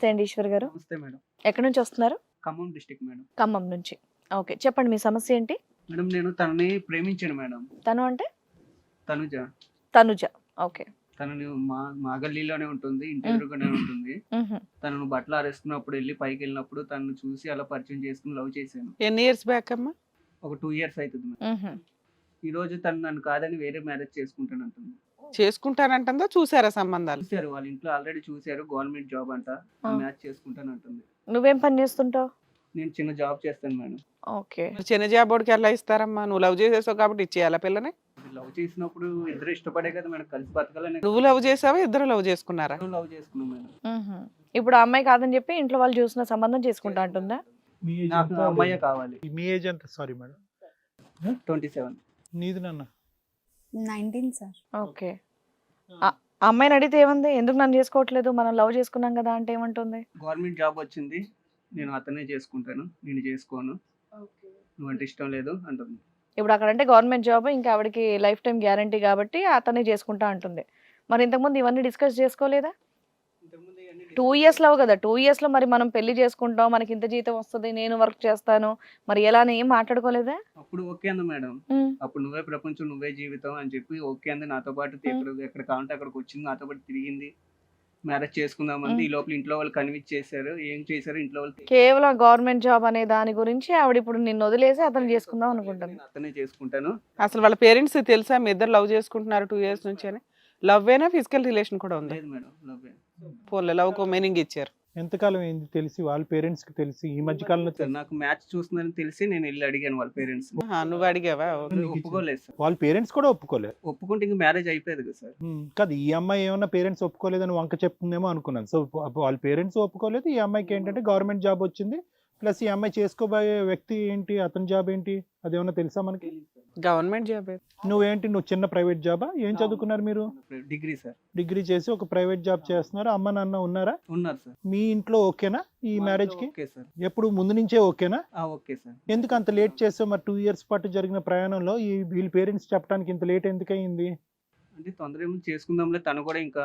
నమస్తే అండి ఈశ్వర్ గారు. నమస్తే మేడం. ఎక్కడి నుంచి వస్తున్నారు? Khammam district madam. ఖమ్మం నుంచి. ఓకే చెప్పండి మీ సమస్య ఏంటి? మేడం నేను తనని ప్రేమించాను మేడం. తను అంటే? తనుజ. తనుజ. ఓకే. తనని మా మా గల్లీలోనే ఉంటుంది ఇంటి ఎదురుగానే ఉంటుంది. మ్హూ. తనను బట్టలు ఆరేసుకున్నప్పుడు వెళ్ళి పైకి వెళ్ళినప్పుడు తనను చూసి అలా పరిచయం చేసుకుని లవ్ చేశాను. ఎన్ని ఇయర్స్ బ్యాక్ అమ్మా? ఒక టూ ఇయర్స్ అవుతుంది మేడం. మ్హూ. ఈ రోజు తను నన్ను కాదని వేరే మ్యారేజ్ చేసుకుంటాను అంటుంది చేసుకుంటానంటుందా? చూసారా సంబంధాలు? చూశారు వాళ్ళ ఇంట్లో ఆల్రెడీ చూశారు గవర్నమెంట్ జాబ్ అంట. మ్యాచ్ చేసుకుంటాను అంటుంది నువ్వేం పని చేస్తుంటావు? నేను చిన్న జాబ్ చేస్తాను మేడం. ఓకే. చిన్న జాబోడికి ఎలా ఇస్తారమ్మా? నువ్వు లవ్ చేసేసావు కాబట్టి ఇచ్చేయాలా పిల్లని? లవ్ చేసినప్పుడు ఇద్దరు ఇష్టపడే కదా మేడం కలిసి బతకాలని. నువ్వు లవ్ చేసావా? ఇద్దరు లవ్ చేసుకున్నారా? లవ్ చేసుకున్నాం మేడం. ఇప్పుడు ఆ అమ్మాయి కాదని చెప్పి ఇంట్లో వాళ్ళు చూసిన సంబంధం చేసుకుంటా అంటుందా? నాకు? అమ్మాయి కావాలి. మీ ఏజ్ ఎంత? Sorry madam. Twenty seven. నీది నాన్న? Nineteen sir. ఓకే. అమ్మాయిని అడిగితే ఏముంది? ఎందుకు నన్ను చేసుకోవట్లేదు? మనం లవ్ చేసుకున్నాం కదా అంటే ఏమంటుంది? గవర్నమెంట్ జాబ్ వచ్చింది. నేను అతనే చేసుకుంటాను. నేను చేసుకోను. నువ్వంటే ఇష్టం లేదు అంటుంది. ఇప్పుడు అక్కడ అంటే గవర్నమెంట్ జాబ్ ఇంకా ఆవిడకి లైఫ్ టైం గ్యారంటీ కాబట్టి అతనే చేసుకుంటా అంటుంది. మరి ఇంతకుముందు ఇవన్నీ డిస్కస్ చేసుకోలేదా? టూ ఇయర్స్ లవ్ కదా టూ ఇయర్స్లో మరి మనం పెళ్ళి చేసుకుంటాం మనకి ఇంత జీతం వస్తుంది నేను వర్క్ చేస్తాను. మరి ఎలా అని ఏం మాట్లాడుకోలేదా? అప్పుడు ఓకే అంది మేడం. అప్పుడు నువ్వే ప్రపంచం నువ్వే జీవితం అని చెప్పి ఓకే అంది. నాతో పాటు ఎక్కడ ఎక్కడ కావాలంటే అక్కడికి వచ్చింది. నాతో పాటు తిరిగింది. మ్యారేజ్ చేసుకుందాం అంది. ఈ లోపల ఇంట్లో వాళ్ళు కన్విన్స్ చేశారు. ఏం చేశారు? ఇంట్లో వాళ్ళు కేవలం గవర్నమెంట్ జాబ్ అనే దాని గురించి ఆవిడ ఇప్పుడు నిన్ను వదిలేసి అతను చేసుకుందాం అనుకుంటుంది. నేను అతనే చేసుకుంటాను. అసలు వాళ్ళ పేరెంట్స్ తెలుసా? మీ ఇద్దరు లవ్ చేసుకుంటున్నారు టూ ఇయర్స్ నుంచి అని. లవ్ అయినా ఫిజికల్ రిలేషన్ కూడా ఉంది? లేదు మేడం లవ్ పోన్లే లవ్ కో మీనింగ్ ఇచ్చారు. ఎంతకాలం అయింది తెలిసి వాళ్ళ పేరెంట్స్కి తెలిసి? ఈ మధ్య కాలంలో నాకు మ్యాచ్ చూస్తుందని తెలిసి నేను వెళ్ళి అడిగాను వాళ్ళ పేరెంట్స్ ఆహా, నువ్వు అడిగావా? ఓకే. ఒప్పుకోలేదు సార్. వాళ్ళ పేరెంట్స్ కూడా ఒప్పుకోలేదు. ఒప్పుకుంటే ఇంక మ్యారేజ్ అయిపోయేది కదా సార్. ఉమ్, కాదు ఈ అమ్మాయి ఏమన్నా పేరెంట్స్ ఒప్పుకోలేదని వంక చెప్తుందేమో అనుకున్నాను. సో వాళ్ళ పేరెంట్స్ ఒప్పుకోలేదు. ఈ అమ్మాయికి ఏంటంటే గవర్నమెంట్ జాబ్ వచ్చింది. ప్లస్ ఈ అమ్మాయి చేసుకోబోయే వ్యక్తి ఏంటి? అతని జాబ్ ఏంటి? అదేమన్నా తెలుసా మనకి? Government job. నువ్వేంటి? నువ్వు చిన్న ప్రైవేట్ జాబా? ఏం చదువుకున్నారు మీరు? Degree sir. డిగ్రీ చేసి ఒక ప్రైవేట్ జాబ్ చేస్తున్నారు? అమ్మ నాన్న ఉన్నారా? ఉన్నారు సార్. మీ ఇంట్లో ఓకేనా? ఈ మ్యారేజ్కి? Okay sir. ఎప్పుడు ముందు నుంచే ఓకేనా? Okay sir. ఎందుకు అంత లేట్ చేస్తావు మరి టూ ఇయర్స్ పాటు జరిగిన ప్రయాణంలో ఈ వీళ్ళ పేరెంట్స్ చెప్పడానికి ఇంత లేట్ ఎందుకు అయింది అంటే తొందర ఏమో చేసుకుందాంలే. తను కూడా ఇంకా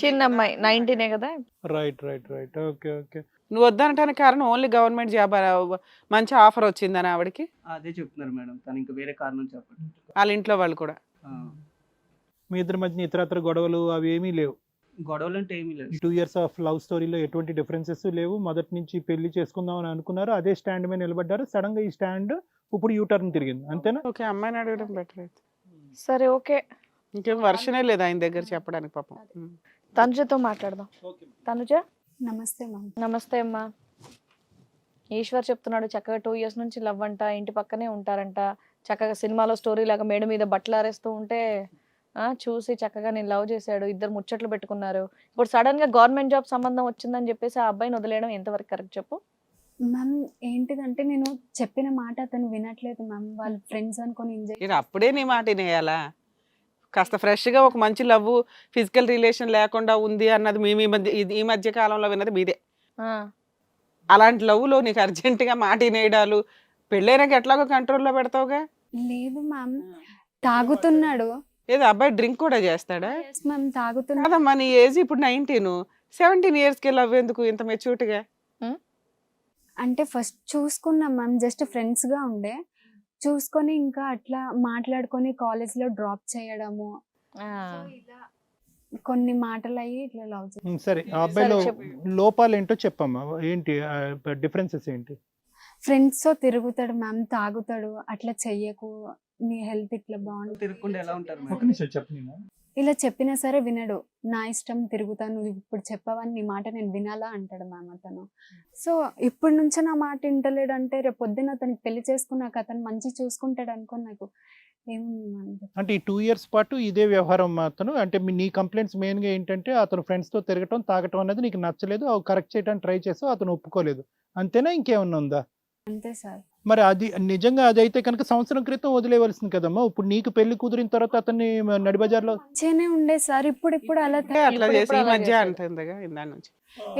చిన్న అమ్మాయి నైన్టీనే కదా? Right right right okay okay నువ్వు వద్దనటానికి కారణం ఓన్లీ గవర్నమెంట్ జాబ్ మంచి ఆఫర్ వచ్చిందని ఆవిడకి? అదే చెప్తున్నారు మేడం. తను ఇంకా వేరే కారణం చెప్పండి వాళ్ళ ఇంట్లో వాళ్ళు కూడా. మీ ఇద్దరి మధ్య ఇతరత్ర గొడవలు అవి ఏమీ లేవు? గొడవలు అంటే ఏమీ లేదు టూ ఇయర్స్ ఆఫ్ లవ్ స్టోరీలో ఎటువంటి డిఫరెన్సెస్ లేవు. మొదటి నుంచి పెళ్ళి చేసుకుందాం అని అనుకున్నారు? అదే స్టాండ్ మీద నిలబడ్డారు. సడన్గా ఈ స్టాండ్ ఇప్పుడు యూ టర్న్ తిరిగింది. అంతేనా? ఓకే అమ్మాయిని అడగడం బెటర్ అయితే. సరే ఓకే. ఇంకేం వర్షనే లేదు ఆయన దగ్గర చెప్పడానికి పాపం. తనుజతో మాట్లాడదాం. తనుజ? నమస్తే మ్యామ్. నమస్తే అమ్మా. ఈశ్వర్ చెప్తున్నాడు చక్కగా టూ ఇయర్స్ నుంచి లవ్ అంట ఇంటి పక్కనే ఉంటారంట. చక్కగా సినిమాలో స్టోరీ లాగా మేడ మీద బట్టలు ఆరేస్తూ ఉంటే ఆ, చూసి చక్కగా నేను లవ్ చేశాడు ఇద్దరు ముచ్చట్లు పెట్టుకున్నారు. ఇప్పుడు సడన్గా గవర్నమెంట్ జాబ్ సంబంధం వచ్చిందని చెప్పేసి ఆ అబ్బాయిని వదిలేయడం ఎంతవరకు కరెక్ట్ చెప్పు? మ్యామ్ ఏంటిదంటే నేను చెప్పిన మాట అతను వినట్లేదు మ్యామ్. వాళ్ళ ఫ్రెండ్స్ అనుకొని అప్పుడే నీ మాట వినేయాలా? కాస్త ఫ్రెష్గా ఒక మంచి లవ్ ఫిజికల్ రిలేషన్ లేకుండా ఉంది అన్నది మీ మీ మధ్య ఇది- ఈ మధ్య కాలంలో విన్నది మీదే. ఆ, అలాంటి లవ్లో నీకు అర్జెంటుగా మాట వినేయడాలు పెళ్ళైనాక ఎట్లాగో కంట్రోల్లో పెడతావుగా? లేదు మ్యామ్. తాగుతున్నాడు. ఏదో అబ్బాయి డ్రింక్ కూడా చేస్తాడా? మ్యామ్ తాగుతున్నాడు కాదమ్మా నీ ఏజ్ ఇప్పుడు నైన్టీన్. సెవెంటీన్ ఇయర్స్కి లవ్ ఎందుకు ఇంత మెచ్యూర్డ్గా? అంటే ఫస్ట్ చూసుకున్నాం మ్యామ్ జస్ట్ ఫ్రెండ్స్గా ఉండే. చూసుకొని ఇంకా అట్లా మాట్లాడుకొని కాలేజ్లో డ్రాప్ చేయడము. ఆ. కొన్ని మాటలు అయ్యి ఇట్లా లవ్ సరే ఆ అబ్బాయిలో. లోపాలు ఏంటో చెప్పమ్మా. ఏంటి డిఫరెన్సెస్ ఏంటి? ఫ్రెండ్స్తో తిరుగుతాడు మ్యామ్ తాగుతాడు. అట్లా చెయ్యకు. నీ హెల్త్ ఇట్లా బాగుంది తిరగకుండా ఎలా ఉంటారు ఒక నిమిషం చెప్పు ఇలా చెప్పినా సరే వినడు. నా ఇష్టం తిరుగుతాను ఇప్పుడు చెప్పవని నీ మాట నేను వినాలా అంటాడు మ్యామ్ అతను. సో ఇప్పటి నుంచే నా మాట వింటలేడు అంటే రేపు పొద్దున్న అతనికి పెళ్ళి చేసుకున్నాక అతను మంచి చూసుకుంటాడు అనుకో నాకు ఏం అంటే ఈ టూ ఇయర్స్ పాటు ఇదే వ్యవహారం అతను. అంటే నీ కంప్లైంట్స్ మెయిన్గా ఏంటంటే అతను ఫ్రెండ్స్తో తిరగటం తాగటం అనేది నీకు నచ్చలేదు. అవి కరెక్ట్ చేయడానికి ట్రై చేసావు అతను ఒప్పుకోలేదు. అంతేనా ఇంకేమన్నా ఉందా? అంతే సార్. మరి అది నిజంగా అది అయితే కనుక సంవత్సరం క్రితం వదిలేవలసింది కదమ్మా. ఇప్పుడు నీకు పెళ్ళి కుదిరిన తర్వాత అతన్ని నడిబజార్లో మంచిగానే ఉండే సార్. ఇప్పుడు ఇప్పుడు అలా అంటే అట్లా ఇప్పుడు చేసి ఈ ఇప్పుడు అలా మధ్య చేశాడు. అంటుందిగా ఇందా నుంచి.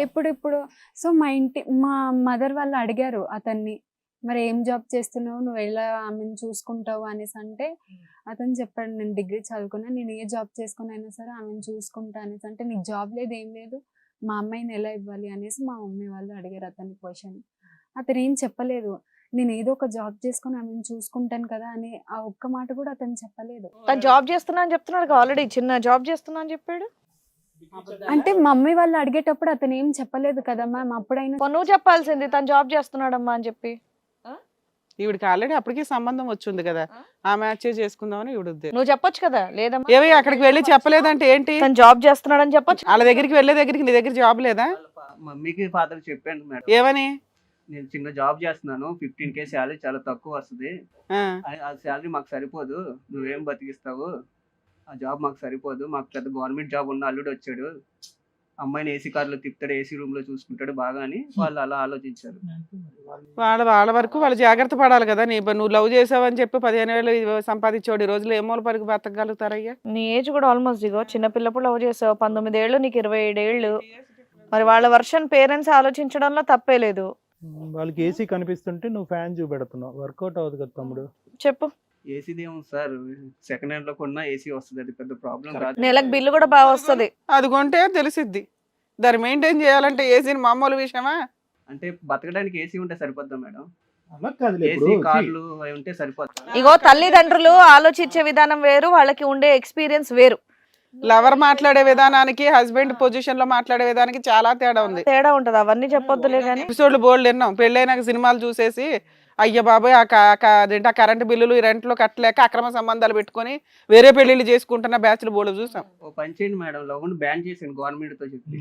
ఇప్పుడు ఇప్పుడు సో మా ఇంటి మా మదర్ వాళ్ళు అడిగారు అతన్ని మరి ఏం జాబ్ చేస్తున్నావు? నువ్వు ఎలా ఆమెను చూసుకుంటావు? అనేసి అంటే అతను చెప్పాడు నేను డిగ్రీ చదువుకున్నా నేను ఏ జాబ్ చేసుకుని అయినా సరే ఆమెను చూసుకుంటా అనేసి. అంటే నీకు జాబ్ లేదు ఏం లేదు మా అమ్మాయిని ఎలా ఇవ్వాలి? అనేసి మా మమ్మీ వాళ్ళు అడిగారు అతని క్వశ్చన్ అతను ఏం చెప్పలేదు. నేను ఏదో ఒక జాబ్ చేసుకొని ఆమెను చూసుకుంటాను కదా అని ఆ ఒక్క మాట కూడా అతను చెప్పలేదు. తను జాబ్ చేస్తున్నా అని చెప్తున్నాడు ఆల్రెడీ చిన్న జాబ్ చేస్తున్నా అని చెప్పాడు. అంటే మమ్మీ వాళ్ళు అడిగేటప్పుడు అతను ఏం చెప్పలేదు కదా మ్యామ్ అప్పుడైనా నువ్వు చెప్పాల్సింది తను జాబ్ చేస్తున్నాడమ్మా అని చెప్పి. ఈవిడికి ఆల్రెడీ అప్పటికే సంబంధం వచ్చింది కదా ఆ? మ్యాచ్ చేసుకుందామని ఈవిడ నువ్వు చెప్పొచ్చు కదా లేదమ్మా ఏవి అక్కడికి వెళ్ళి చెప్పలేదంటే ఏంటి? తను జాబ్ చేస్తున్నాడని చెప్పొచ్చు. వాళ్ళ దగ్గరికి వెళ్ళే దగ్గరికి నీ దగ్గర జాబ్ లేదా? మమ్మీకి ఫాదర్ చెప్పాను మేడం. ఏమని? నేను చిన్న జాబ్ చేస్తున్నాను. ఫిఫ్టీన్ కే శాలరీ చాలా తక్కువ వస్తుంది. ఆ, ఆ శాలరీ మాకు సరిపోదు. నువ్వేం బతికిస్తావు? ఆ జాబ్ మాకు సరిపోదు. మాకు పెద్ద గవర్నమెంట్ జాబ్ ఉన్న అల్లుడు వచ్చాడు. అమ్మాయిని ఏసీ కార్లో తిప్పుతాడు ఏసీ రూమ్లో చూసుకుంటాడు బాగా అని వాళ్ళు అలా ఆలోచించారు. వాళ్ళ వాళ్ళ వరకు వాళ్ళు జాగ్రత్త పడాలి కదా. నీ నువ్వు లవ్ చేసావని చెప్పి పదిహేను వేలు సంపాదించాడు ఈ రోజులు ఏ మూల పరికి బతకగలుగుతారయ్యా? నీ ఏజ్ కూడా ఆల్మోస్ట్ ఇగో. చిన్న పిల్లప్పుడు లవ్ చేసావు. పంతొమ్మిది ఏళ్ళు నీకు ఇరవై ఏడేళ్ళు. మరి వాళ్ళ వర్షన్ పేరెంట్స్ ఆలోచించడంలో తప్పే లేదు. వాళ్ళకి ఏసీ కనిపిస్తుంటే నువ్వు ఫ్యాన్ చూపెడుతున్నావు. వర్కౌట్ అవ్వదు కదా తమ్ముడు. చెప్పు. ఏసీది ఏమో సార్. సెకండ్ హ్యాండ్లో కొన్నా ఏసీ వస్తుంది. అది పెద్ద ప్రాబ్లం కాదు నెలకు బిల్లు కూడా బాగా వస్తది. అది కొంటే తెలిసిద్ది. దాన్ని మెయింటైన్ చేయాలంటే ఏసీని మామూలు విషయమా? అంటే బతకడానికి ఏసీ ఉంటే సరిపోద్దా మేడం? అలా కాదులే ఏసీ ఇప్పుడు కార్లు అవి ఉంటే సరిపోతా ఇగో తల్లిదండ్రులు ఆలోచించే విధానం వేరు వాళ్ళకి ఉండే ఎక్స్పీరియన్స్ వేరు. లవర్ మాట్లాడే విధానానికి హస్బెండ్ పొజిషన్లో మాట్లాడే విధానానికి చాలా తేడా ఉంది. తేడా ఉంటది. అవన్నీ చెప్పొద్దులే గానీ. ఎపిసోడ్లు బోల్డ్ విన్నాం. పెళ్ళైనాక సినిమాలు చూసేసి అయ్య బాబాయ్ ఆ క- క- అదేంటి ఆ కరెంటు బిల్లులు ఈ రెంట్లు కట్టలేక అక్రమ సంబంధాలు పెట్టుకొని వేరే పెళ్ళిళ్ళు చేసుకుంటున్న బ్యాచ్లు బోల్డ్ చూసాం. ఓ పని చేయండి మేడం లవ్ బ్యాన్ చేసాను గవర్నమెంట్తో చెప్పి.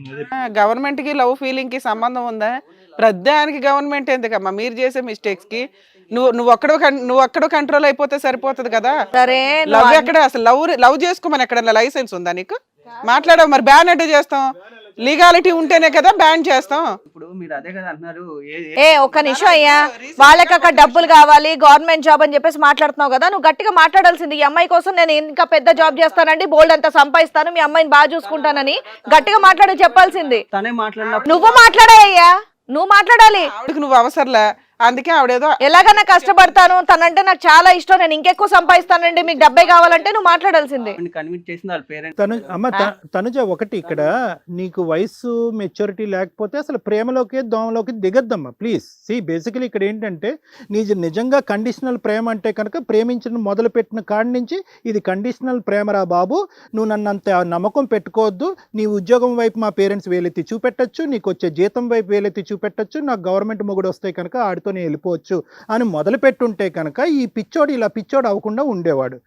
గవర్నమెంట్కి లవ్ ఫీలింగ్కి సంబంధం ఉందా? ప్రధానికి గవర్నమెంట్ ఎందుకమ్మా? మీరు చేసే మిస్టేక్స్కి నువ్వు నువ్వు ఒక్కడో నువ్వు ఒక్కడో కంట్రోల్ అయిపోతే సరిపోతుంది కదా? సరే లవ్ ఎక్కడ అసలు? లవ్ లవ్ చేసుకోమని ఎక్కడ లైసెన్స్ ఉందా నీకు? మాట్లాడవు మరి బ్యాన్ అంటే చేస్తాం. లీగాలిటీ ఉంటేనే కదా బ్యాన్ చేస్తాం. ఇప్పుడు మీరు అదే కదా అంటున్నారు ఏ- ఏ ఒక్క నిమిషం అయ్యా. వాళ్ళకి అక్కడ డబ్బులు కావాలి గవర్నమెంట్ జాబ్ అని చెప్పేసి మాట్లాడుతున్నావు కదా నువ్వు గట్టిగా మాట్లాడాల్సింది ఈ అమ్మాయి కోసం నేను ఇంకా పెద్ద జాబ్ చేస్తానండి బోల్డ్ అంతా సంపాదిస్తాను మీ అమ్మాయిని బాగా చూసుకుంటానని గట్టిగా మాట్లాడి చెప్పాల్సింది. తనే నువ్వు మాట్లాడాయ్యా నువ్వు మాట్లాడాలి. నువ్వు అవసరంలే. అందుకే ఆవిడేదో ఎలాగైనా కష్టపడతాను తనంటే నాకు చాలా ఇష్టం నేను ఇంకెక్కువ సంపాదిస్తానండి మీకు డబ్బే కావాలంటే నువ్వు మాట్లాడాల్సింది. కన్విన్స్ చేసింది వాళ్ళ పేరెంట్స్ తను అమ్మ త- తనుజ ఒకటి ఇక్కడ నీకు వయసు మెచ్యూరిటీ లేకపోతే అసలు ప్రేమలోకి దోమలోకి దిగద్దమ్మా ప్లీజ్ సి బేసికలీ ఇక్కడ ఏంటంటే నీ నిజంగా కండిషనల్ ప్రేమ అంటే కనుక ప్రేమించడం మొదలు పెట్టిన కాడి నుంచి ఇది కండిషనల్ ప్రేమరా బాబు. నువ్వు నన్ను అంత నమ్మకం పెట్టుకోవద్దు. నీ ఉద్యోగం వైపు మా పేరెంట్స్ వేలెత్తి చూపెట్టచ్చు. నీకు వచ్చే జీతం వైపు వేలెత్తి చూపెట్టచ్చు. నాకు గవర్నమెంట్ మొగుడు వస్తాయి కనుక ఆడితో తీసుకొని వెళ్ళిపోవచ్చు అని మొదలుపెట్టుంటే కనుక ఈ పిచ్చోడు ఇలా పిచ్చోడు అవ్వకుండా ఉండేవాడు.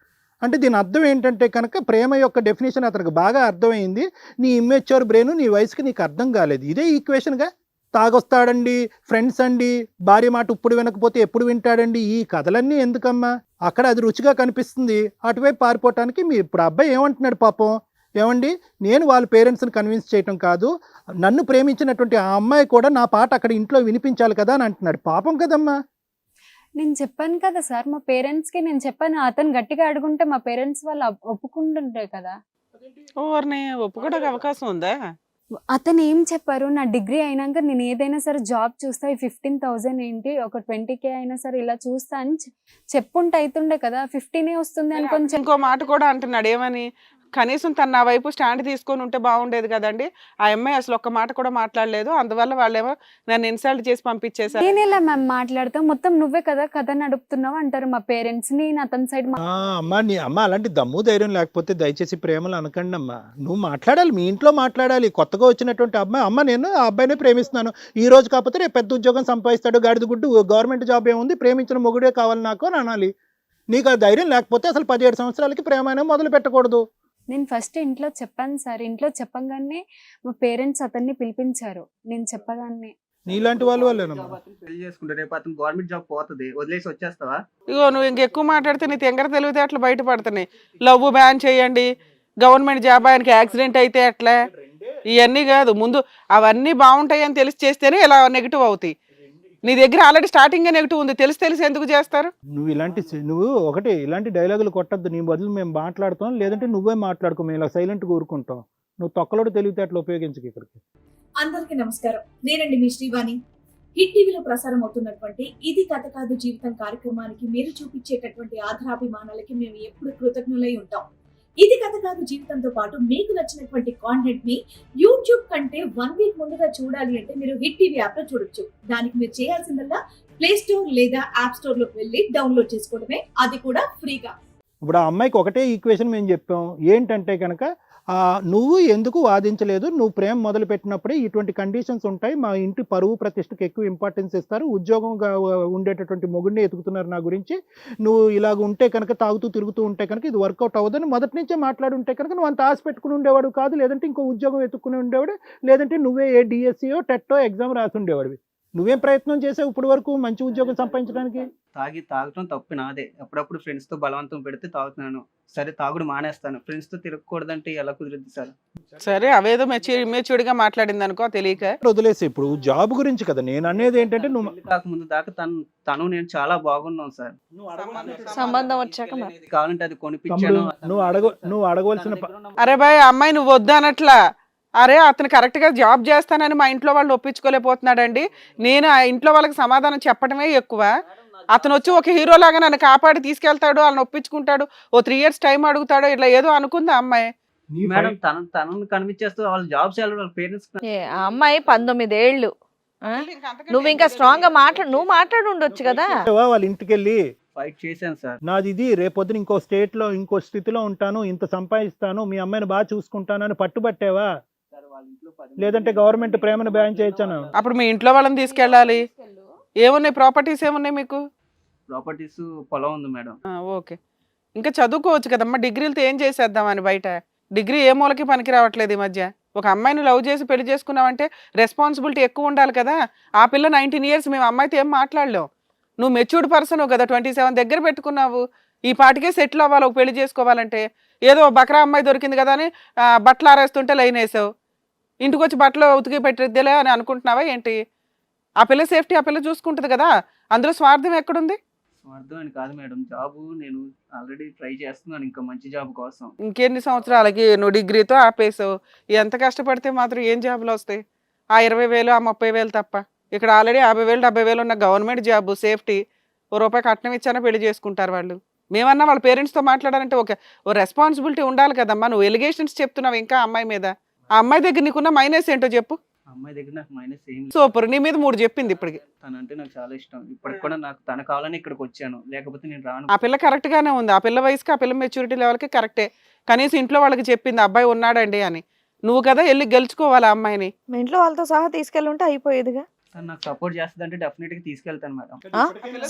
అంటే దీని అర్థం ఏంటంటే కనుక ప్రేమ యొక్క డెఫినేషన్ అతనికి బాగా అర్థమైంది. నీ ఇమ్మెచ్యూర్ బ్రెయిన్ నీ వయసుకి నీకు అర్థం కాలేదు. ఇదే ఈక్వేషన్గా తాగొస్తాడండి ఫ్రెండ్స్ అండి భార్య మాట ఇప్పుడు వినకపోతే ఎప్పుడు వింటాడండి? ఈ కథలన్నీ ఎందుకమ్మా? అక్కడ అది రుచిగా కనిపిస్తుంది. అటువైపు పారిపోవటానికి మీ ఇప్పుడు అబ్బాయి ఏమంటున్నాడు పాపం? ఏమండి? నేను వాళ్ళ పేరెంట్స్ని కన్విన్స్ చేయటం కాదు. నన్ను ప్రేమించినటువంటి ఆ అమ్మాయి కూడా నా పాట అక్కడ ఇంట్లో వినిపించాలి కదా అని అంటున్నాడు. పాపం కదమ్మా. నేను చెప్పాను కదా సార్ మా పేరెంట్స్కి నేను చెప్పాను. అతను గట్టిగా అడుగుంటే మా పేరెంట్స్ వాళ్ళు ఒప్- ఒప్పుకుంటుంటారు కదా. ఓవర్ని ఒప్పుకోవడానికి అవకాశం ఉందా? అతను ఏం చెప్పారు? నా డిగ్రీ అయినాక నేను ఏదైనా సరే జాబ్ చూస్తా ఈ ఫిఫ్టీన్ థౌసండ్ ఏంటి ఒక ట్వంటీ కే అయినా సరే ఇలా చూస్తా అని చెప్పుంటే అవుతుండే కదా ఫిఫ్టీనే వస్తుంది అని కొంచెం ఇంకో మాట కూడా అంటున్నాడు. ఏమని? కనీసం తన నా వైపు స్టాండ్ తీసుకొని ఉంటే బాగుండేది కదండి. ఆ అమ్మాయి అసలు ఒక్క మాట కూడా మాట్లాడలేదు. అందువల్ల వాళ్ళేమో నన్ను ఇన్సల్ట్ చేసి పంపించేశారు. నేను ఇలా మ్యామ్ మాట్లాడతా మొత్తం నువ్వే కదా కథ నడుపుతున్నావు అంటారు మా పేరెంట్స్ నేను అతని సైడ్ ఆ, అమ్మా నీ అమ్మ అలాంటి దమ్ము ధైర్యం లేకపోతే దయచేసి ప్రేమలు అనకండి అమ్మా. నువ్వు మాట్లాడాలి మీ ఇంట్లో మాట్లాడాలి. కొత్తగా వచ్చినటువంటి అమ్మాయి అమ్మ నేను ఆ అబ్బాయిని ప్రేమిస్తున్నాను. ఈ రోజు కాకపోతే రేపు పెద్ద ఉద్యోగం సంపాదిస్తాడు గాడిద గుడ్డు గవర్నమెంట్ జాబ్ ఏముంది ప్రేమించిన మొగుడే కావాలి నాకు అని అనాలి. నీకు ఆ ధైర్యం లేకపోతే అసలు పదిహేడు సంవత్సరాలకి ప్రేమ అనేది మొదలు పెట్టకూడదు నేను ఫస్ట్ ఇంట్లో చెప్పాను సార్. ఇంట్లో చెప్పగానే మా పేరెంట్స్ అతన్ని పిలిపించారు. నేను చెప్పగానే. నీలాంటి వాళ్ళు వాళ్ళేనమ్మా పెళ్ళి చేసుకుంటే రేపు అతను గవర్నమెంట్ జాబ్ పోతుంది. వదిలేసి వచ్చేస్తావా? ఇగో నువ్వు ఇంకెక్కువ మాట్లాడితే నీ తెంగర తెలివితే అట్లా బయటపడుతున్నాయి. లవ్ బ్యాన్ చేయండి. గవర్నమెంట్ జాబ్ ఆయనకి యాక్సిడెంట్ అయితే ఎట్లా? ఇవన్నీ కాదు. ముందు అవన్నీ బాగుంటాయి అని తెలిసి చేస్తేనే ఇలా నెగిటివ్ అవుతాయి. నీ దగ్గర ఆల్రెడీ స్టార్టింగ్ నెగిటివ్ ఉంది. తెలిసి తెలిసి ఎందుకు చేస్తారు? నువ్వు ఇలాంటి నువ్వు ఒకటి ఇలాంటి డైలాగులు కొట్టద్దు. నీ బదులు మేము మాట్లాడుతాం లేదంటే నువ్వే మాట్లాడుకో. మేము ఇలా సైలెంట్గా ఊరుకుంటాం. నువ్వు తొక్కలోడు తెలివితేటలు ఉపయోగించకు ఇక్కడికి. అందరికీ నమస్కారం. నేనండి మీ శ్రీవాణి. హిట్ టీవీలో ప్రసారం అవుతున్నటువంటి ఇది కథ కాదు జీవితం కార్యక్రమానికి మీరు చూపించేటటువంటి ఆధారాభిమానాలకి మేము ఎప్పుడు కృతజ్ఞులై ఉంటాం. ఇది కథ కాదు జీవితంతో పాటు మీకు నచ్చినటువంటి కాంటెంట్ని యూట్యూబ్ కంటే వన్ వీక్ ముందుగా చూడాలి అంటే మీరు హిట్ టీవీ యాప్లో చూడొచ్చు. దానికి మీరు చేయాల్సిందల్లా ప్లే స్టోర్ లేదా యాప్ స్టోర్లోకి వెళ్ళి డౌన్లోడ్ చేసుకోవడమే. అది కూడా ఫ్రీగా ఇప్పుడు ఆ అమ్మాయికి ఒకటే ఈక్వేషన్ మేము చెప్పాం. ఏంటంటే కనుక నువ్వు ఎందుకు వాదించలేదు? నువ్వు ప్రేమ మొదలుపెట్టినప్పుడే ఇటువంటి కండిషన్స్ ఉంటాయి. మా ఇంటి పరువు ప్రతిష్టకు ఎక్కువ ఇంపార్టెన్స్ ఇస్తారు. ఉద్యోగంగా ఉండేటటువంటి మొగుడిని ఎతుకుతున్నారు నా గురించి. నువ్వు ఇలాగ ఉంటే కనుక తాగుతూ తిరుగుతూ ఉంటే కనుక ఇది వర్కౌట్ అవ్వదని మొదటి నుంచే మాట్లాడి ఉంటే కనుక నువ్వు అంత ఆశ పెట్టుకుని ఉండేవాడు కాదు. లేదంటే ఇంకో ఉద్యోగం ఎత్తుకుని ఉండేవాడు. లేదంటే నువ్వే ఏ డిఎస్సియో టెట్టో ఎగ్జామ్ రాసి ఉండేవాడివి. నువ్వేం ప్రయత్నం చేసావు ఇప్పుడు వరకు మంచి ఉద్యోగం సంపాదించడానికి? తాగి తాగటం తప్పు నాదే. అప్పుడప్పుడు ఫ్రెండ్స్తో బలవంతం పెడితే తాగుతున్నాను. సరే తాగుడు మానేస్తాను. ఫ్రెండ్స్తో తిరగకూడదంటే ఎలా కుదురుద్ది సార్? సరే అవేదో మెచ్యూర్ ఇమ్మేచ్యూర్డ్గా మాట్లాడింది అనుకో తెలియక. వదిలేసి ఇప్పుడు జాబ్ గురించి కదా నేను అనేది ఏంటంటే నువ్వు కాకముందు దాకా తను తను నేను చాలా బాగున్నాం సార్. సంబంధం వచ్చాక కావాలంటే అది కొనిపించాను నువ్వు అడగ నువ్వు అడగవలసిన అరే బాయ్ అమ్మాయి నువ్వు వద్దనట్లా అరే అతను కరెక్ట్గా జాబ్ చేస్తానని మా ఇంట్లో వాళ్ళు ఒప్పించుకోలేకపోతున్నాడండి. నేను ఆ ఇంట్లో వాళ్ళకి సమాధానం చెప్పడమే ఎక్కువ. అతను వచ్చి ఒక హీరో లాగా నన్ను కాపాడి తీసుకెళ్తాడు వాళ్ళని ఒప్పించుకుంటాడు ఓ త్రీ ఇయర్స్ టైం అడుగుతాడు ఇట్లా ఏదో అనుకుంది అమ్మాయి? నీ మేడం తన తనను కనిపించేస్తూ వాళ్ళ జాబ్స్ వెళ్ళాలి వాళ్ళ పేరెంట్స్ ఏ ఆ అమ్మాయి పంతొమ్మిది ఏళ్ళు ఆ? నువ్వు ఇంకా స్ట్రాంగ్గా మాట్లాడు నువ్వు మాట్లాడి ఉండొచ్చు కదా? వాళ్ళ ఇంటికి వెళ్ళి ఫైట్ చేశాను సార్. నాది ఇది రేపొద్దున ఇంకో స్టేట్లో ఇంకో స్థితిలో ఉంటాను ఇంత సంపాదిస్తాను మీ అమ్మాయిని బాగా చూసుకుంటాను అని పట్టుబట్టావా? లేదంటే గవర్నమెంట్ ప్రేమను బ్యాన్ చేయొచ్చాను అప్పుడు మీ ఇంట్లో వాళ్ళని తీసుకెళ్ళాలి. ఏమున్నాయి ప్రాపర్టీస్ ఏమున్నాయి మీకు? ప్రాపర్టీస్ పొలం ఉంది మేడం. ఆ, ఓకే. ఇంకా చదువుకోవచ్చు కదమ్మా. డిగ్రీలతో ఏం చేసేద్దామని బయట? డిగ్రీ ఏ మూలకి పనికి రావట్లేదు ఈ మధ్య. ఒక అమ్మాయిని లవ్ చేసి పెళ్ళి చేసుకున్నావంటే రెస్పాన్సిబిలిటీ ఎక్కువ ఉండాలి కదా. ఆ పిల్ల నైన్టీన్ ఇయర్స్ మేము అమ్మాయితో ఏం మాట్లాడలేం. నువ్వు మెచ్యూర్డ్ పర్సన్ కదా ట్వంటీ సెవెన్ దగ్గర పెట్టుకున్నావు. ఈ పాటికే సెటిల్ అవ్వాలి ఒక పెళ్ళి చేసుకోవాలంటే. ఏదో బక్రా అమ్మాయి దొరికింది కదా అని బట్టలు ఆరేస్తుంటే లైన్ వేసావు. ఇంటికి వచ్చి బట్టలు ఉతికి పెట్టిద్దిలే అని అనుకుంటున్నావా ఏంటి? ఆ పిల్ల సేఫ్టీ ఆ పిల్ల చూసుకుంటుంది కదా? అందులో స్వార్థం ఎక్కడుంది? స్వార్థం అని కాదు మేడం. జాబ్ నేను ఆల్రెడీ ట్రై చేస్తున్నాను ఇంకా మంచి జాబ్ కోసం. ఇంకెన్ని సంవత్సరాలకి నువ్వు డిగ్రీతో ఆపేసావు? ఎంత కష్టపడితే మాత్రం ఏం జాబులు వస్తాయి? ఆ ఇరవై వేలు ఆ ముప్పై వేలు తప్ప. ఇక్కడ ఆల్రెడీ యాభై వేలు డెబ్బై వేలు ఉన్న గవర్నమెంట్ జాబ్ సేఫ్టీ. ఓ రూపాయి కట్నం ఇచ్చానా పెళ్ళి చేసుకుంటారు వాళ్ళు? మేమన్నా వాళ్ళ పేరెంట్స్తో మాట్లాడాలంటే ఒక ఓ రెస్పాన్సిబిలిటీ ఉండాలి కదమ్మా. నువ్వు ఎలిగేషన్స్ చెప్తున్నావు ఇంకా అమ్మాయి మీద. ఆ అమ్మాయి దగ్గర నీకున్న మైనస్ ఏంటో చెప్పు. అమ్మాయి దగ్గర నాకు మైనస్ ఏం లేదు. సూపర్ నీ మీద మూడు చెప్పింది ఇప్పటికి. తనంటే నాకు చాలా ఇష్టం. ఇప్పటికి కూడా నాకు తన కావాలని ఇక్కడికి వచ్చాను. లేకపోతే నేను రాను. ఆ పిల్ల కరెక్ట్ గానే ఉంది. ఆ పిల్ల వయసుకి ఆ పిల్ల మెచ్యూరిటీ లెవెల్కి కరెక్టే కనీసం ఇంట్లో వాళ్ళకి చెప్పింది అబ్బాయి ఉన్నాడండి అని. నువ్వు కదా వెళ్ళి గెలుచుకోవాలి ఆ అమ్మాయిని. మీ ఇంట్లో వాళ్ళతో సహా తీసుకెళ్ళి ఉంటే అయిపోయేదిగా. తను నాకు సపోర్ట్ చేస్తుందంటే డెఫినెట్గా తీసుకెళ్తాను మేడం?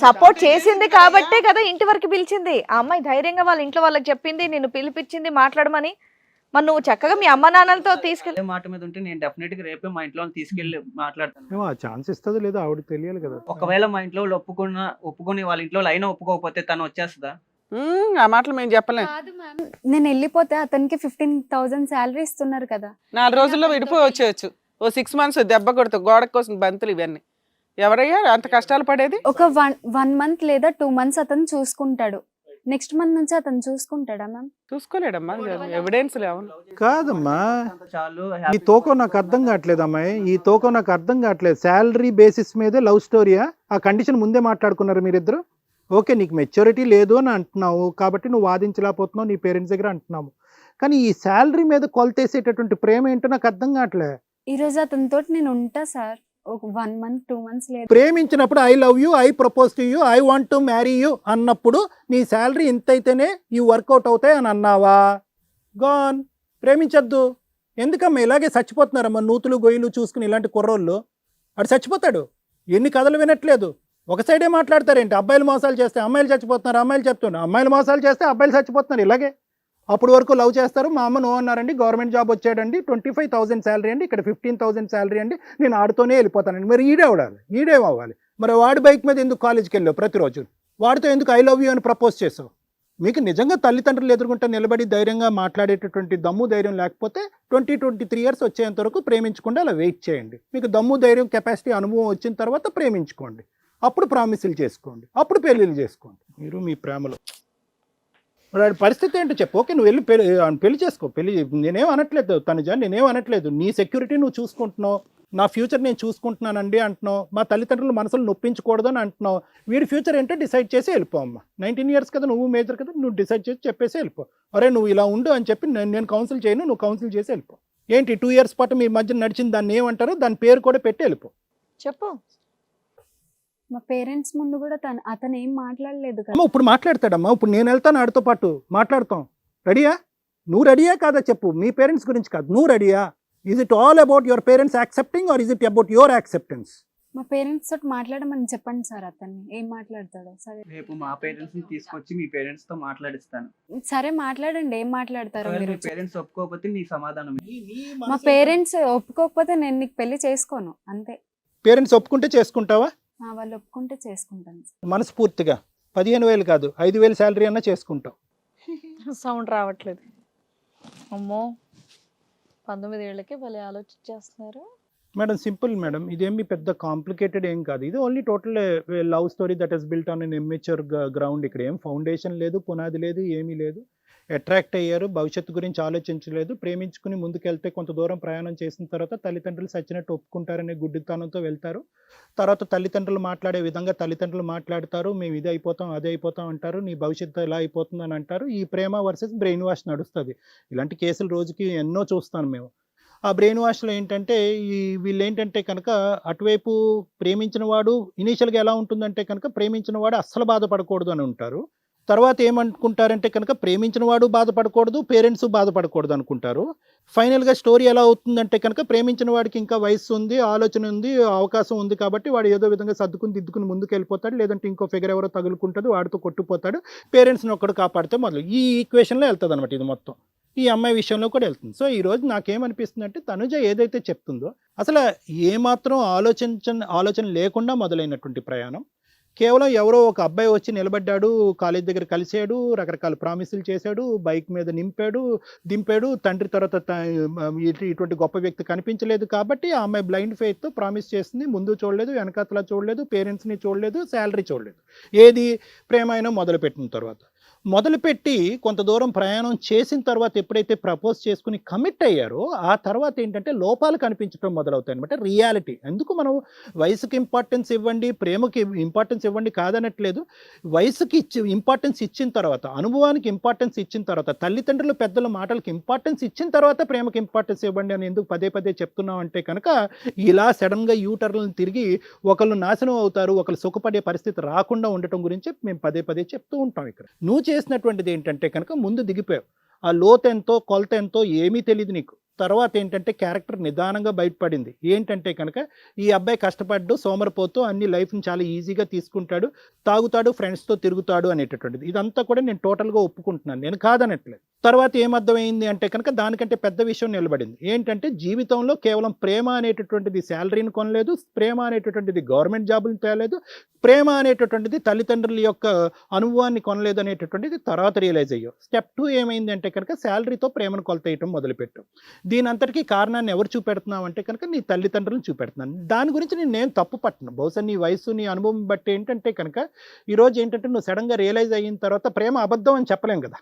సపోర్ట్ చేసింది కాబట్టే కదా ఇంటి వరకు పిలిచింది. ఆ అమ్మాయి ధైర్యంగా వాళ్ళ ఇంట్లో వాళ్ళకి చెప్పింది నిన్ను పిలిపించింది మాట్లాడమని. మరి నువ్వు చక్కగా మీ అమ్మ నాన్నలతో తీసుకెళ్ళి మాట మీద ఉంటే నేను డెఫినెట్గా రేపే మా ఇంట్లో తీసుకెళ్ళి మాట్లాడతాను. ఏమో ఆ ఛాన్స్ ఇస్తుందో లేదో ఆవిడకి తెలియాలి కదా. ఒకవేళ మా ఇంట్లో వాళ్ళు ఒప్పుకున్న ఒప్పుకొని వాళ్ళ ఇంట్లో అయినా ఒప్పుకోకపోతే తను వచ్చేస్తుందా? ఆ మాటలు మేము చెప్పలేం. నేను వెళ్ళిపోతే అతనికి ఫిఫ్టీన్ థౌసండ్ శాలరీ ఇస్తున్నారు కదా. నాలుగు రోజుల్లో విడిపోయి వచ్చేయచ్చు. ఓ సిక్స్ మంత్స్ దెబ్బ కొడుతూ గోడకు కోసం బంతులు ఇవన్నీ. ఎవరయ్యా? అంత కష్టాలు పడేది? ఒక వన్ వన్ మంత్ లేదా టూ మంత్స్ అతను చూసుకుంటాడు. నెక్స్ట్ మంత్ నుంచి అతను చూసుకుంటాడా మ్యామ్? చూసుకోలేడమ్మా. ఎవిడెన్స్ లేవు. కాదమ్మా. ఈ తోకం నాకు అర్థం కావట్లేదు అమ్మాయి. ఈ తోకం నాకు అర్థం కావట్లేదు. శాలరీ బేసిస్ మీదే లవ్ స్టోరీయా ఆ? కండిషన్ ముందే మాట్లాడుకున్నారు మీరిద్దరు? ఓకే నీకు మెచ్యూరిటీ లేదు అని అంటున్నావు. కాబట్టి నువ్వు వాదించలేకపోతున్నావు నీ పేరెంట్స్ దగ్గర అంటున్నావు. కానీ ఈ శాలరీ మీద కొలతేసేటటువంటి ప్రేమ ఏంటో నాకు అర్థం కావట్లే. ఈ రోజు అతనితో నేను ఉంటా sir. One month two months లేదు. ప్రేమించినప్పుడు I love you I propose to you I want to marry you అన్నప్పుడు నీ శాలరీ ఇంత అయితేనే ఈ వర్కౌట్ అవుతాయి అని అన్నావా? గాన్ ప్రేమించద్దు. ఎందుకమ్మా ఇలాగే చచ్చిపోతున్నారమ్మా నూతులు గొయ్యలు చూసుకుని ఇలాంటి కుర్రోళ్ళు? అటు చచ్చిపోతాడు. ఎన్ని కథలు వినట్లేదు. ఒక సైడే మాట్లాడతారేంటి? అబ్బాయిలు మోసాలు చేస్తే అమ్మాయిలు చచ్చిపోతున్నారు అమ్మాయిలు చెప్తున్నారు. అమ్మాయిలు మోసాలు చేస్తే అబ్బాయిలు చచ్చిపోతున్నారు ఇలాగే. అప్పుడు వరకు లవ్ చేస్తారు. మా అమ్మ నో అన్నారండి. గవర్నమెంట్ జాబ్ వచ్చాడండి. ట్వంటీ ఫైవ్ థౌసండ్ శాలరీ అండి. ఇక్కడ ఫిఫ్టీన్ థౌసండ్ శాలరీ అండి. నేను ఆడుతూనే వెళ్ళిపోతానండి. మరి ఈడే అవడాలి ఈడే అవ్వాలి. మరి వాడి బైక్ మీద ఎందుకు కాలేజ్కి వెళ్ళావు ప్రతిరోజు? వాడితో ఎందుకు ఐ లవ్ యూ అని ప్రపోజ్ చేసావు? మీకు నిజంగా తల్లిదండ్రులు ఎదుర్కొంటే నిలబడి ధైర్యంగా మాట్లాడేటటువంటి దమ్ము ధైర్యం లేకపోతే ట్వంటీ ట్వంటీ త్రీ ఇయర్స్ వచ్చేంత వరకు ప్రేమించకుండా అలా వెయిట్ చేయండి. మీకు దమ్ము ధైర్యం కెపాసిటీ అనుభవం వచ్చిన తర్వాత ప్రేమించుకోండి. అప్పుడు ప్రామిసులు చేసుకోండి. అప్పుడు పెళ్ళిళ్ళు చేసుకోండి. మీరు మీ ప్రేమలో వాడి పరిస్థితి ఏంటో చెప్పు. ఓకే నువ్వు వెళ్ళి పెళ్ళి పెళ్ళి చేసుకో. పెళ్ళి నేనేం అనట్లేదు తనుజ నేనేం అనట్లేదు. నీ సెక్యూరిటీ నువ్వు చూసుకుంటున్నావు. నా ఫ్యూచర్ నేను చూసుకుంటున్నానండి అంటున్నావు. మా తల్లిదండ్రులు మనసులు నొప్పించకూడదు అని అంటున్నావు. వీడి ఫ్యూచర్ ఏంటో డిసైడ్ చేసి వెళ్ళిపోమ్మ నైన్టీన్ ఇయర్స్ కదా నువ్వు మేజర్ కదా నువ్వు డిసైడ్ చేసి చెప్పేసి వెళ్ళిపో. అరే నువ్వు ఇలా ఉండు అని చెప్పి నేను నేను కౌన్సిల్ చేయను నువ్వు కౌన్సిల్ చేసి వెళ్ళిపో. ఏంటి టూ ఇయర్స్ పాటు మీ మధ్య నడిచిన దాన్ని ఏమంటారు? దాని పేరు కూడా పెట్టి వెళ్ళిపో. చెప్పు. మా పేరెంట్స్ ముందు కూడా తను అతను ఏం మాట్లాడలేదు కదా. అమ్మ ఇప్పుడు మాట్లాడతాడమ్మా. ఇప్పుడు నేను వెళ్తాను ఆడితో పాటు. మాట్లాడతాం. రెడీయా? నువ్వు రెడీయా కాదా చెప్పు. మీ పేరెంట్స్ గురించి కాదు. నువ్వు రెడీయా? Is it all about your parents accepting or is it about your acceptance మా పేరెంట్స్ తోటి మాట్లాడమని చెప్పండి సార్ అతన్ని. ఏం మాట్లాడతాడో. సరే. రేపు మా పేరెంట్స్ని తీసుకొచ్చి మీ పేరెంట్స్తో మాట్లాడిస్తాను. సరే మాట్లాడండి. ఏం మాట్లాడతారో ఒకవేళ మీరు. మీ పేరెంట్స్ ఒప్పుకోకపోతే నీ సమాధానం మా పేరెంట్స్ ఒప్పుకోకపోతే నేను నీకు పెళ్ళి చేసుకోను. అంతే. పేరెంట్స్ ఒప్పుకుంటే చేసుకుంటావా? వాళ్ళు ఒప్పుకుంటే చేసుకుంటాను. మనస్ఫూర్తిగా. పదిహేను వేలు కాదు ఐదు వేలు శాలరీ అన్నా చేసుకుంటాం. సౌండ్ రావట్లేదు. అమ్మో పంతొమ్మిది ఏళ్ళకే భలే ఆలోచించేస్తున్నారు మేడం సింపుల్ మేడం ఇదేమి పెద్ద కాంప్లికేటెడ్ ఏం కాదు. ఇది only total love story that he's built on an immature ground. ఇక్కడ ఏం ఫౌండేషన్ లేదు పునాది లేదు ఏమీ లేదు. అట్రాక్ట్ అయ్యారు. భవిష్యత్తు గురించి ఆలోచించలేదు. ప్రేమించుకుని ముందుకెళ్తే కొంత దూరం ప్రయాణం చేసిన తర్వాత తల్లిదండ్రులు సచ్చినట్టు ఒప్పుకుంటారనే గుడ్డితనంతో వెళ్తారు. తర్వాత తల్లిదండ్రులు మాట్లాడే విధంగా తల్లిదండ్రులు మాట్లాడతారు. మేము ఇది అయిపోతాం అదే అయిపోతాం అంటారు. నీ భవిష్యత్తు ఎలా అయిపోతుంది అని అంటారు. ఈ ప్రేమ వర్సెస్ బ్రెయిన్ వాష్ నడుస్తుంది. ఇలాంటి కేసులు రోజుకి ఎన్నో చూస్తాను మేము. ఆ బ్రెయిన్ వాష్లో ఏంటంటే ఈ వీళ్ళు ఏంటంటే కనుక అటువైపు ప్రేమించిన వాడు ఇనీషియల్గా ఎలా ఉంటుందంటే కనుక ప్రేమించిన వాడు అస్సలు బాధపడకూడదు అని ఉంటారు. తర్వాత ఏమనుకుంటారంటే కనుక ప్రేమించిన వాడు బాధపడకూడదు పేరెంట్స్ బాధపడకూడదు అనుకుంటారు. ఫైనల్గా స్టోరీ ఎలా అవుతుందంటే కనుక ప్రేమించిన వాడికి ఇంకా వయసు ఉంది ఆలోచన ఉంది అవకాశం ఉంది కాబట్టి వాడు ఏదో విధంగా సర్దుకుని దిద్దుకుని ముందుకు వెళ్ళిపోతాడు లేదంటే ఇంకో ఫిగర్ ఎవరో తగులుకుంటుంది వాడితో కొట్టుపోతాడు పేరెంట్స్ని ఒక్కడు కాపాడితే మొదలు. ఈ ఈక్వేషన్లో వెళ్తుంది అనమాట ఇది మొత్తం. ఈ అమ్మాయి విషయంలో కూడా వెళ్తుంది. సో ఈ రోజు నాకేమనిపిస్తుంది అంటే తనుజ ఏదైతే చెప్తుందో అసలు ఏమాత్రం ఆలోచించ ఆలోచన లేకుండా మొదలైనటువంటి ప్రయాణం. కేవలం ఎవరో ఒక అబ్బాయి వచ్చి నిలబడ్డాడు కాలేజ్ దగ్గర కలిసాడు రకరకాల ప్రామిసులు చేశాడు బైక్ మీద నింపాడు దింపాడు తండ్రి తర్వాత ఇటువంటి గొప్ప వ్యక్తి కనిపించలేదు కాబట్టి ఆ అమ్మాయి బ్లైండ్ ఫెయిత్తో ప్రామిస్ చేసింది. ముందు చూడలేదు వెనకాతలా చూడలేదు పేరెంట్స్ని చూడలేదు శాలరీ చూడలేదు. ఏది ప్రేమ అయినా మొదలుపెట్టిన తర్వాత. మొదలుపెట్టి కొంత దూరం ప్రయాణం చేసిన తర్వాత ఎప్పుడైతే ప్రపోజ్ చేసుకుని కమిట్ అయ్యారో ఆ తర్వాత ఏంటంటే లోపాలు కనిపించడం మొదలవుతాయి అనమాట రియాలిటీ ఎందుకు మనం వయసుకి ఇంపార్టెన్స్ ఇవ్వండి ప్రేమకి ఇంపార్టెన్స్ ఇవ్వండి కాదనట్లేదు. వయసుకి ఇచ్చి ఇంపార్టెన్స్ ఇచ్చిన తర్వాత అనుభవానికి ఇంపార్టెన్స్ ఇచ్చిన తర్వాత తల్లిదండ్రులు పెద్దల మాటలకి ఇంపార్టెన్స్ ఇచ్చిన తర్వాత ప్రేమకి ఇంపార్టెన్స్ ఇవ్వండి అని ఎందుకు పదే పదే చెప్తున్నాం అంటే కనుక ఇలా సడన్గా యూటర్లను తిరిగి ఒకళ్ళు నాశనం అవుతారు ఒకళ్ళు సుఖపడే పరిస్థితి రాకుండా ఉండటం గురించి మేము పదే పదే చెప్తూ ఉంటాం ఇక్కడ. నువ్వు చేసినటువంటిది ఏంటంటే కనుక ముందు దిగిపోయావు. ఆ లోతెంతో కొలతెంతో కొలత ఎంతో ఏమీ తెలియదు నీకు. తర్వాత ఏంటంటే క్యారెక్టర్ నిదానంగా బయటపడింది. ఏంటంటే కనుక ఈ అబ్బాయి కష్టపడ్డు సోమరిపోతూ అన్ని లైఫ్ని చాలా ఈజీగా తీసుకుంటాడు తాగుతాడు ఫ్రెండ్స్తో తిరుగుతాడు అనేటటువంటిది. ఇదంతా కూడా నేను టోటల్గా ఒప్పుకుంటున్నాను. నేను కాదనట్లేదు. తర్వాత ఏమర్థమైంది అంటే కనుక దానికంటే పెద్ద విషయం నిలబడింది. ఏంటంటే జీవితంలో కేవలం ప్రేమ అనేటటువంటిది శాలరీని కొనలేదు ప్రేమ అనేటటువంటిది గవర్నమెంట్ జాబులు తేలేదు ప్రేమ అనేటటువంటిది తల్లిదండ్రుల యొక్క అనుభవాన్ని కొనలేదు అనేటటువంటిది తర్వాత రియలైజ్ అయ్యావు. స్టెప్ టూ ఏమైంది అంటే కనుక శాలరీతో ప్రేమను కొలతేయటం మొదలుపెట్టు దీని అంతటికీ కారణాన్ని ఎవరు చూపెడుతున్నావు అంటే కనుక నీ తల్లిదండ్రులను చూపెడుతున్నాను. దాని గురించి నేను నేను తప్పు పట్టను. బహుశా నీ వయసు నీ అనుభవం బట్టి ఏంటంటే కనుక ఈరోజు ఏంటంటే నువ్వు సడన్గా రియలైజ్ అయిన తర్వాత ప్రేమ అబద్ధం అని చెప్పలేం కదా.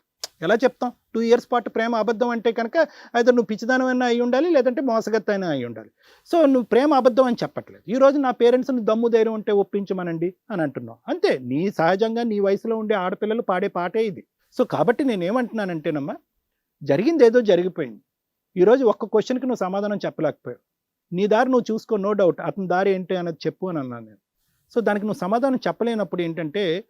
ఎలా చెప్తాం? టూ ఇయర్స్ పాటు ప్రేమ అబద్ధం అంటే కనుక అయితే నువ్వు పిచ్చిదానమైనా అయి ఉండాలి లేదంటే మోసగత్తైనా అయి ఉండాలి. సో నువ్వు ప్రేమ అబద్ధం అని చెప్పట్లేదు. ఈ రోజు నా పేరెంట్స్ని దమ్ము ధైర్యం ఉంటే ఒప్పించమనండి అని అంటున్నావు. అంతే నీ సహజంగా నీ వయసులో ఉండే ఆడపిల్లలు పాడే పాటే ఇది. సో కాబట్టి నేనేమంటున్నానంటేనమ్మా జరిగింది ఏదో జరిగిపోయింది. ఈరోజు ఒక్క క్వశ్చన్కి నువ్వు సమాధానం చెప్పలేకపోయావు. నీ దారి నువ్వు చూసుకో నో డౌట్. అతని దారి ఏంటి అనేది చెప్పు అని అన్నాను నేను. సో దానికి నువ్వు సమాధానం చెప్పలేనప్పుడు ఏంటంటే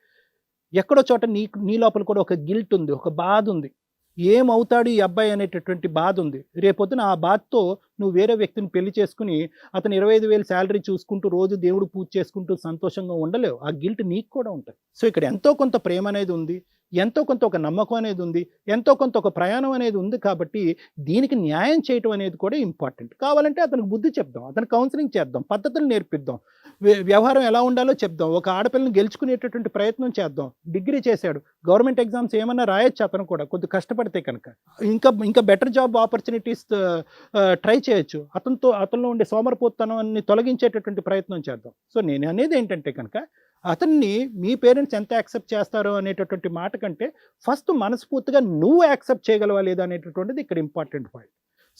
ఎక్కడో చోట నీ నీ లోపల కూడా ఒక గిల్ట్ ఉంది ఒక బాధ ఉంది. ఏమవుతాడు ఈ అబ్బాయి అనేటటువంటి బాధ ఉంది. రేపొద్దున ఆ బాధతో నువ్వు వేరే వ్యక్తిని పెళ్ళి చేసుకుని అతను ఇరవై ఐదు వేలు శాలరీ చూసుకుంటూ రోజు దేవుడు పూజ చేసుకుంటూ సంతోషంగా ఉండలేవు. ఆ గిల్ట్ నీకు కూడా ఉంటుంది. సో ఇక్కడ ఎంతో కొంత ప్రేమ అనేది ఉంది ఎంతో కొంత ఒక నమ్మకం అనేది ఉంది ఎంతో కొంత ఒక ప్రయాణం అనేది ఉంది కాబట్టి దీనికి న్యాయం చేయటం అనేది కూడా ఇంపార్టెంట్. కావాలంటే అతనికి బుద్ధి చెప్దాం అతను కౌన్సిలింగ్ చేద్దాం పద్ధతులు నేర్పిద్దాం వ్య- వ్యవహారం ఎలా ఉండాలో చెప్దాం ఒక ఆడపిల్లని గెలుచుకునేటటువంటి ప్రయత్నం చేద్దాం డిగ్రీ చేశాడు గవర్నమెంట్ ఎగ్జామ్స్ ఏమన్నా రాయొచ్చు అతను కూడా కొద్ది కష్టపడితే కనుక. ఇంకా ఇంకా బెటర్ జాబ్ ఆపర్చునిటీస్ ట్రై చేయొచ్చు. అతనితో అతనిలో ఉండే సోమరపోతనాన్ని తొలగించేటటువంటి ప్రయత్నం చేద్దాం. సో నేను అనేది ఏంటంటే కనుక అతన్ని మీ పేరెంట్స్ ఎంత యాక్సెప్ట్ చేస్తారో అనేటటువంటి మాట కంటే ఫస్ట్ మనస్ఫూర్తిగా నువ్వు యాక్సెప్ట్ చేయగలవా లేదా అనేటటువంటిది ఇక్కడ ఇంపార్టెంట్ పాయింట్.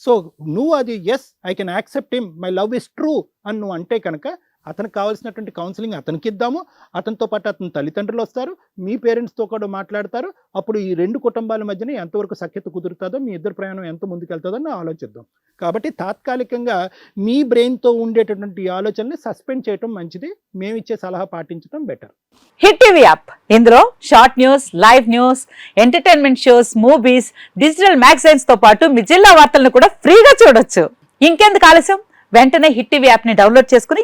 సో నువ్వు అది yes I can accept him my love is true అని నువ్వు అంటే కనుక అతనికి కావాల్సినటువంటి కౌన్సిలింగ్ అతనికి ఇద్దాము అతనితో పాటు అతని తల్లిదండ్రులు వస్తారు. మీ పేరెంట్స్తో కూడా మాట్లాడతారు. అప్పుడు ఈ రెండు కుటుంబాల మధ్యన ఎంతవరకు సఖ్యత కుదురుతుందో మీ ఇద్దరు ప్రయాణం ఎంత ముందుకెళ్తుందో అని ఆలోచిద్దాం. కాబట్టి తాత్కాలికంగా మీ బ్రెయిన్తో ఉండేటటువంటి ఆలోచనని సస్పెండ్ చేయటం మంచిది. మేము ఇచ్చే సలహా పాటించడం బెటర్ హిట్ టీవీ యాప్. ఇందులో short news live news entertainment shows movies digital మ్యాగజైన్స్తో పాటు మీ జిల్లా వార్తలను కూడా ఫ్రీగా చూడొచ్చు. ఇంకెందుకు ఆలస్యం? వెంటనే హిట్ టీవీ యాప్ని డౌన్లోడ్ చేసుకుని